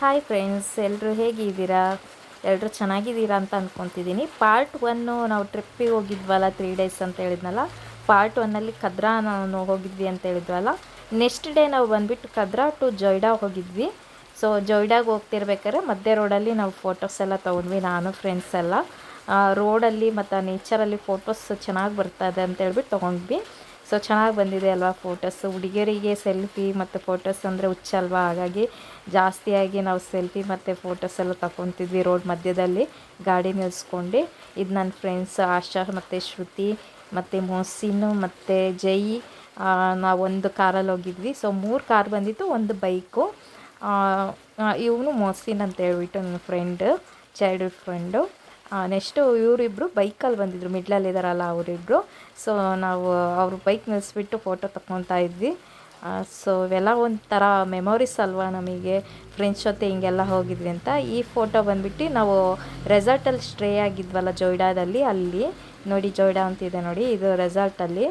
Hi friends ಎಲ್ಲರೂ ಹೇಗಿದ್ದೀರಾ? ಎಲ್ಲರೂ ಚೆನ್ನಾಗಿದ್ದೀರಾ ಅಂತ ಅಂದ್ಕೊತಿದ್ದೀನಿ ಪಾರ್ಟ್ ಒನ್ನು ನಾವು ಟ್ರಿಪ್ಪಿಗೆ ಹೋಗಿದ್ವಲ್ಲ ತ್ರೀ ಡೇಸ್ ಅಂತ ಹೇಳಿದ್ನಲ್ಲ? ಪಾರ್ಟ್ ಒನ್ನಲ್ಲಿ ಕದ್ರಾ ನಾವು ಹೋಗಿದ್ವಿ ಅಂತ ಹೇಳಿದ್ವಲ್ಲ? ನೆಕ್ಸ್ಟ್ ಡೇ ನಾವು ಬಂದುಬಿಟ್ಟು ಕದ್ರಾ ಟು ಜೊಯ್ಡಾ ಹೋಗಿದ್ವಿ. ಸೊ ಜೊಯ್ಡಾಗೆ ಹೋಗ್ತಿರ್ಬೇಕಾದ್ರೆ ಮಧ್ಯೆ ರೋಡಲ್ಲಿ ನಾವು ಫೋಟೋಸ್ ಎಲ್ಲ ತೊಗೊಂಡ್ವಿ, ನಾನು ಫ್ರೆಂಡ್ಸ್ ಎಲ್ಲ. ರೋಡಲ್ಲಿ ಮತ್ತು ನೇಚರಲ್ಲಿ ಫೋಟೋಸ್ ಚೆನ್ನಾಗಿ ಬರ್ತದೆ ಅಂತ ಹೇಳ್ಬಿಟ್ಟು ತೊಗೊಂಡ್ವಿ. ಸೊ ಚೆನ್ನಾಗಿ ಬಂದಿದೆ ಅಲ್ವಾ ಫೋಟೋಸ್. ಹುಡುಗಿಯರಿಗೆ ಸೆಲ್ಫಿ ಮತ್ತು ಫೋಟೋಸ್ ಅಂದರೆ ಹುಚ್ಚಲ್ವಾ ಹಾಗಾಗಿ ಜಾಸ್ತಿಯಾಗಿ ನಾವು ಸೆಲ್ಫಿ ಮತ್ತು ಫೋಟೋಸ್ ಎಲ್ಲ ತಗೊತಿದ್ವಿ ರೋಡ್ ಮಧ್ಯದಲ್ಲಿ. ಗಾಡಿ ನಿಲ್ಲಿಸ್ಕೊಂಡು ಇದು ನನ್ನ ಫ್ರೆಂಡ್ಸ್ ಆಶಾ ಮತ್ತು ಶ್ರುತಿ ಮತ್ತು ಮೋಸಿನು ಮತ್ತು ಜೈ. ನಾವು ಒಂದು ಕಾರಲ್ಲಿ ಹೋಗಿದ್ವಿ. ಸೊ ಮೂರು ಕಾರ್ ಬಂದಿತ್ತು, ಒಂದು ಬೈಕು. ಇವನು ಮೊಹಸಿನ್ ಅಂತ ಹೇಳ್ಬಿಟ್ಟು ನನ್ನ ಫ್ರೆಂಡ್, ಚೈಲ್ಡ್ಹುಡ್ ಫ್ರೆಂಡು. ನೆಕ್ಸ್ಟು ಇವರಿಬ್ಬರು ಬೈಕಲ್ಲಿ ಬಂದಿದ್ದರು ಮಿಡ್ಲಲ್ಲಿದ್ದಾರಲ್ಲ ಅವರಿಬ್ಬರು ಸೊ ನಾವು ಅವರು ಬೈಕ್ ನಿಲ್ಲಿಸ್ಬಿಟ್ಟು ಫೋಟೋ ತಗೊತಾ ಇದ್ವಿ. ಸೊ ಇವೆಲ್ಲ ಒಂಥರ ಮೆಮೊರೀಸ್ ಅಲ್ವಾ ನಮಗೆ ಫ್ರೆಂಡ್ಸ್ ಜೊತೆ ಹಿಂಗೆಲ್ಲ ಹೋಗಿದ್ವಿ ಅಂತ. ಈ ಫೋಟೋ ಬಂದ್ಬಿಟ್ಟು ನಾವು ರೆಸಾರ್ಟಲ್ಲಿ ಸ್ಟ್ರೇ ಆಗಿದ್ವಲ್ಲ ಜೊಯ್ಡಾದಲ್ಲಿ, ಅಲ್ಲಿ. ನೋಡಿ, ಜೊಯ್ಡಾ ಅಂತಿದೆ ನೋಡಿ, ಇದು ರೆಸಾರ್ಟಲ್ಲಿ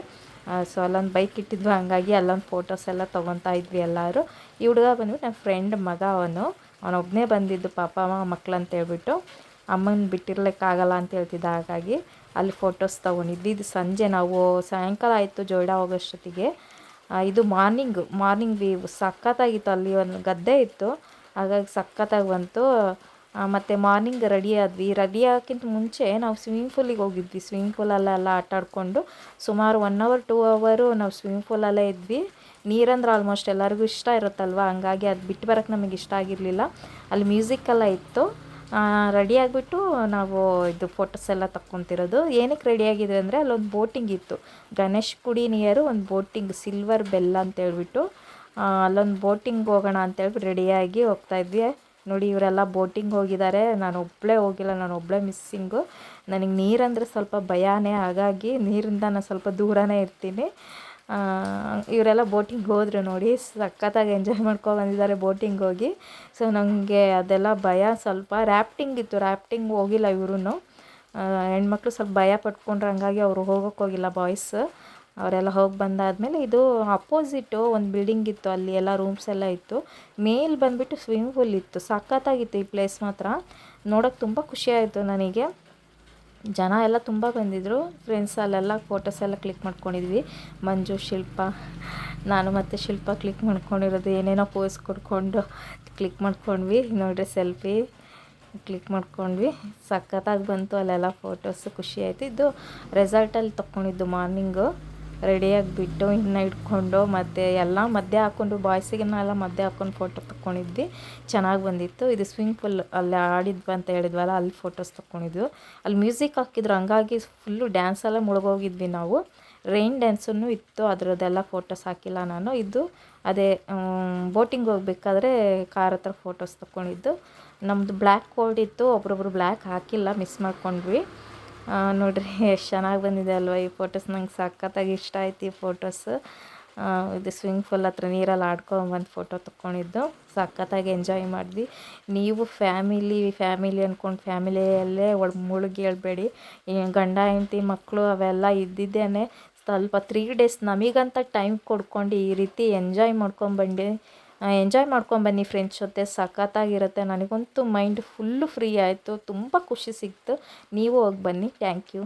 ಸೊ ಅಲ್ಲೊಂದು ಬೈಕ್ ಇಟ್ಟಿದ್ವು, ಹಂಗಾಗಿ ಅಲ್ಲೊಂದು ಫೋಟೋಸ್ ಎಲ್ಲ ತೊಗೊತಾ ಇದ್ವಿ ಎಲ್ಲರೂ. ಈ ಹುಡುಗ ಬಂದ್ಬಿಟ್ಟು ನನ್ನ ಫ್ರೆಂಡ್ ಮಗ ಅವನು. ಅವನೊಬ್ಬನೇ ಬಂದಿದ್ದು ಪಾಪ ಅಂತ ಹೇಳ್ಬಿಟ್ಟು ಅಮ್ಮನ ಬಿಟ್ಟಿರ್ಲಿಕ್ಕಾಗಲ್ಲ ಅಂತ ಹೇಳ್ತಿದ್ದ ಹಾಗಾಗಿ ಅಲ್ಲಿ ಫೋಟೋಸ್ ತೊಗೊಂಡಿದ್ವಿ. ಇದು ಸಂಜೆ, ನಾವು ಸಾಯಂಕಾಲ ಆಯಿತು ಜೋಯ್ಡ ಹೋಗೋಷ್ಟೊತ್ತಿಗೆ. ಇದು ಮಾರ್ನಿಂಗ್ ಮಾರ್ನಿಂಗ್ ವ್ಯೂ ಸಖತ್ತಾಗಿತ್ತು ಅಲ್ಲಿ ಒಂದು ಗದ್ದೆ ಇತ್ತು. ಹಾಗಾಗಿ ಸಖತ್ತಾಗಿ ಬಂತು. ಮತ್ತು ಮಾರ್ನಿಂಗ್ ರೆಡಿ ಆದ್ವಿ. ರೆಡಿ ಆಗಕ್ಕಿಂತ ಮುಂಚೆ ನಾವು ಸ್ವಿಮ್ಮಿಂಗ್ ಪೂಲಿಗೆ ಹೋಗಿದ್ವಿ. ಸ್ವಿಮ್ಮಿಂಗ್ ಪೂಲಲ್ಲೆಲ್ಲ ಆಟ ಆಡಿಕೊಂಡು ಸುಮಾರು ಒನ್ ಅವರ್ ಟೂ ಅವರು ನಾವು ಸ್ವಿಮ್ಮಿಂಗ್ ಪೂಲಲ್ಲೇ ಇದ್ವಿ. ನೀರಂದ್ರೆ ಆಲ್ಮೋಸ್ಟ್ ಎಲ್ಲರಿಗೂ ಇಷ್ಟ ಇರುತ್ತಲ್ವ? ಹಂಗಾಗಿ ಅದು ಬಿಟ್ಟು ಬರೋಕ್ಕೆ ನಮಗೆ ಇಷ್ಟ ಆಗಿರಲಿಲ್ಲ. ಅಲ್ಲಿ ಮ್ಯೂಸಿಕ್ಕೆಲ್ಲ ಇತ್ತು. ರೆಡಿ ಆಗಿಬಿಟ್ಟು ನಾವು ಇದು ಫೋಟೋಸ್ ಎಲ್ಲ ತಕ್ಕೊತಿರೋದು. ಏನಕ್ಕೆ ಆಗಿದೆ ಅಂದರೆ ಅಲ್ಲೊಂದು ಬೋಟಿಂಗ್ ಇತ್ತು. ಗಣೇಶ್ ಕುಡಿ ನಿಯರು ಒಂದು ಬೋಟಿಂಗ್ ಸಿಲ್ವರ್ ಬೆಲ್ಲ ಅಂತ ಹೇಳ್ಬಿಟ್ಟು ಅಲ್ಲೊಂದು ಬೋಟಿಂಗ್ ಹೋಗೋಣ ಅಂತೇಳ್ಬಿಟ್ಟು ರೆಡಿಯಾಗಿ ಹೋಗ್ತಾಯಿದ್ವಿ ನೋಡಿ, ಇವರೆಲ್ಲ ಬೋಟಿಂಗ್ ಹೋಗಿದ್ದಾರೆ. ನಾನು ಒಬ್ಬಳೇ ಹೋಗಿಲ್ಲ, ನಾನು ಒಬ್ಬಳೇ ಮಿಸ್ಸಿಂಗು ನನಗೆ ನೀರಂದರೆ ಸ್ವಲ್ಪ ಭಯನೇ. ಹಾಗಾಗಿ ನೀರಿಂದ ನಾನು ಸ್ವಲ್ಪ ದೂರನೇ ಇರ್ತೀನಿ. ಇವರೆಲ್ಲ ಬೋಟಿಂಗ್ ಹೋದರು ನೋಡಿ, ಸಖತ್ತಾಗಿ ಎಂಜಾಯ್ ಮಾಡ್ಕೊಂಡು ಬಂದಿದ್ದಾರೆ ಬೋಟಿಂಗ್ ಹೋಗಿ. ಸೊ ನನಗೆ ಅದೆಲ್ಲ ಭಯ, ಸ್ವಲ್ಪ ರ್ಯಾಪ್ಟಿಂಗ್ ಇತ್ತು ರ್ಯಾಪ್ಟಿಂಗ್ ಹೋಗಿಲ್ಲ ಇವ್ರೂ ಹೆಣ್ಮಕ್ಳು ಸ್ವಲ್ಪ ಭಯ ಪಟ್ಕೊಂಡ್ರು, ಹಂಗಾಗಿ ಅವರು ಹೋಗೋಕ್ಕೆ ಹೋಗಿಲ್ಲ ಬಾಯ್ಸ್ ಅವರೆಲ್ಲ ಹೋಗಿ ಬಂದಾದಮೇಲೆ ಇದು ಅಪೋಸಿಟ್ಟು ಒಂದು ಬಿಲ್ಡಿಂಗ್ ಇತ್ತು, ಅಲ್ಲಿ ಎಲ್ಲ ರೂಮ್ಸ್ ಎಲ್ಲ ಇತ್ತು. ಮೇಲ್ ಬಂದುಬಿಟ್ಟು ಸ್ವಿಮ್ಮಿಂಗ್ ಪೂಲ್ ಇತ್ತು, ಸಖತ್ತಾಗಿತ್ತು ಈ ಪ್ಲೇಸ್ ಮಾತ್ರ. ನೋಡೋಕ್ಕೆ ತುಂಬ ಖುಷಿಯಾಯಿತು ನನಗೆ. ಜನ ಎಲ್ಲ ತುಂಬ ಬಂದಿದ್ದರು ಫ್ರೆಂಡ್ಸ್ ಅಲ್ಲೆಲ್ಲ ಫೋಟೋಸ್ ಎಲ್ಲ ಕ್ಲಿಕ್ ಮಾಡ್ಕೊಂಡಿದ್ವಿ. ಮಂಜು, ಶಿಲ್ಪ, ನಾನು ಮತ್ತು ಶಿಲ್ಪ ಕ್ಲಿಕ್ ಮಾಡ್ಕೊಂಡಿರೋದು. ಏನೇನೋ ಪೋಸ್ ಕೊಡ್ಕೊಂಡು ಕ್ಲಿಕ್ ಮಾಡ್ಕೊಂಡ್ವಿ. ನೋಡಿರಿ ಸೆಲ್ಫಿ ಕ್ಲಿಕ್ ಮಾಡ್ಕೊಂಡ್ವಿ. ಸಖತ್ತಾಗಿ ಬಂತು ಅಲ್ಲೆಲ್ಲ ಫೋಟೋಸ್ ಖುಷಿ ಆಯಿತು. ಇದು ರೆಸಾರ್ಟಲ್ಲಿ ತೊಗೊಂಡಿದ್ದು ಮಾರ್ನಿಂಗು ರೆಡಿಯಾಗಿ ಬಿಟ್ಟು ಇನ್ನು ಇಟ್ಕೊಂಡು ಮತ್ತು ಎಲ್ಲ ಮಧ್ಯೆ ಹಾಕ್ಕೊಂಡು ಬಾಯ್ಸಿಗೆಲ್ಲ ಮಧ್ಯೆ ಹಾಕ್ಕೊಂಡು ಫೋಟೋ ತಕ್ಕೊಂಡಿದ್ವಿ. ಚೆನ್ನಾಗಿ ಬಂದಿತ್ತು. ಇದು ಸ್ವಿಮ್ಮಿಂಗ್ ಪೂಲ್ ಅಲ್ಲಿ ಆಡಿದ್ವಿ ಅಂತ ಹೇಳಿದ್ವಲ್ಲ, ಅಲ್ಲಿ ಫೋಟೋಸ್ ತಕ್ಕೊಂಡಿದ್ವು. ಅಲ್ಲಿ ಮ್ಯೂಸಿಕ್ ಹಾಕಿದ್ರು. ಹಂಗಾಗಿ ಫುಲ್ಲು ಡ್ಯಾನ್ಸೆಲ್ಲ ಮುಳುಗೋಗಿದ್ವಿ ನಾವು. ರೈನ್ ಡ್ಯಾನ್ಸನ್ನು ಇತ್ತು, ಅದರದ್ದೆಲ್ಲ ಫೋಟೋಸ್ ಹಾಕಿಲ್ಲ ನಾನು. ಇದು ಅದೇ ಬೋಟಿಂಗ್ ಹೋಗ್ಬೇಕಾದ್ರೆ ಕಾರ್ ಹತ್ರ ಫೋಟೋಸ್ ತಕ್ಕೊಂಡಿದ್ದು. ನಮ್ಮದು ಬ್ಲ್ಯಾಕ್ ಕೋಲ್ಡ್ ಇತ್ತು. ಒಬ್ರೊಬ್ರು ಬ್ಲ್ಯಾಕ್ ಹಾಕಿಲ್ಲ ಮಿಸ್ ಮಾಡ್ಕೊಂಡ್ವಿ. ನೋಡಿರಿ, ಎಷ್ಟು ಚೆನ್ನಾಗಿ ಬಂದಿದೆ ಅಲ್ವಾ ಈ ಫೋಟೋಸ್ ನಂಗೆ ಸಖತ್ತಾಗಿ ಇಷ್ಟ ಆಯ್ತು ಈ ಫೋಟೋಸ್ ಇದು ಸ್ವಿಮ್ಮಿಂಗ್ ಪೂಲ್ ಹತ್ರ ನೀರಲ್ಲಿ ಆಡ್ಕೊಂಬಂದು ಫೋಟೋ ತಕ್ಕೊಂಡಿದ್ದು. ಸಖತ್ತಾಗಿ ಎಂಜಾಯ್ ಮಾಡಿದ್ವಿ. ನೀವು ಫ್ಯಾಮಿಲಿ ಫ್ಯಾಮಿಲಿ ಅಂದ್ಕೊಂಡು ಫ್ಯಾಮಿಲಿಯಲ್ಲೇ ಒಳ, ಮುಳುಗಿ ಹೇಳ್ಬೇಡಿ. ಗಂಡ, ಹೆಂಡತಿ ಮಕ್ಕಳು ಅವೆಲ್ಲ ಇದ್ದಿದ್ದೇನೆ. ಸ್ವಲ್ಪ ತ್ರೀ ಡೇಸ್ ನಮಗಂತ ಟೈಮ್ ಕೊಡ್ಕೊಂಡು ಈ ರೀತಿ ಎಂಜಾಯ್ ಮಾಡ್ಕೊಂಬಂದು ಎಂಜಾಯ್ ಮಾಡ್ಕೊಂಬನ್ನಿ ಫ್ರೆಂಡ್ಸ್ ಜೊತೆ. ಸಖತ್ತಾಗಿರುತ್ತೆ. ನನಗಂತೂ ಮೈಂಡ್ ಫುಲ್ಲು ಫ್ರೀ ಆಯಿತು. ತುಂಬ ಖುಷಿ ಸಿಕ್ತು. ನೀವು ಹೋಗಿ ಬನ್ನಿ. Thank you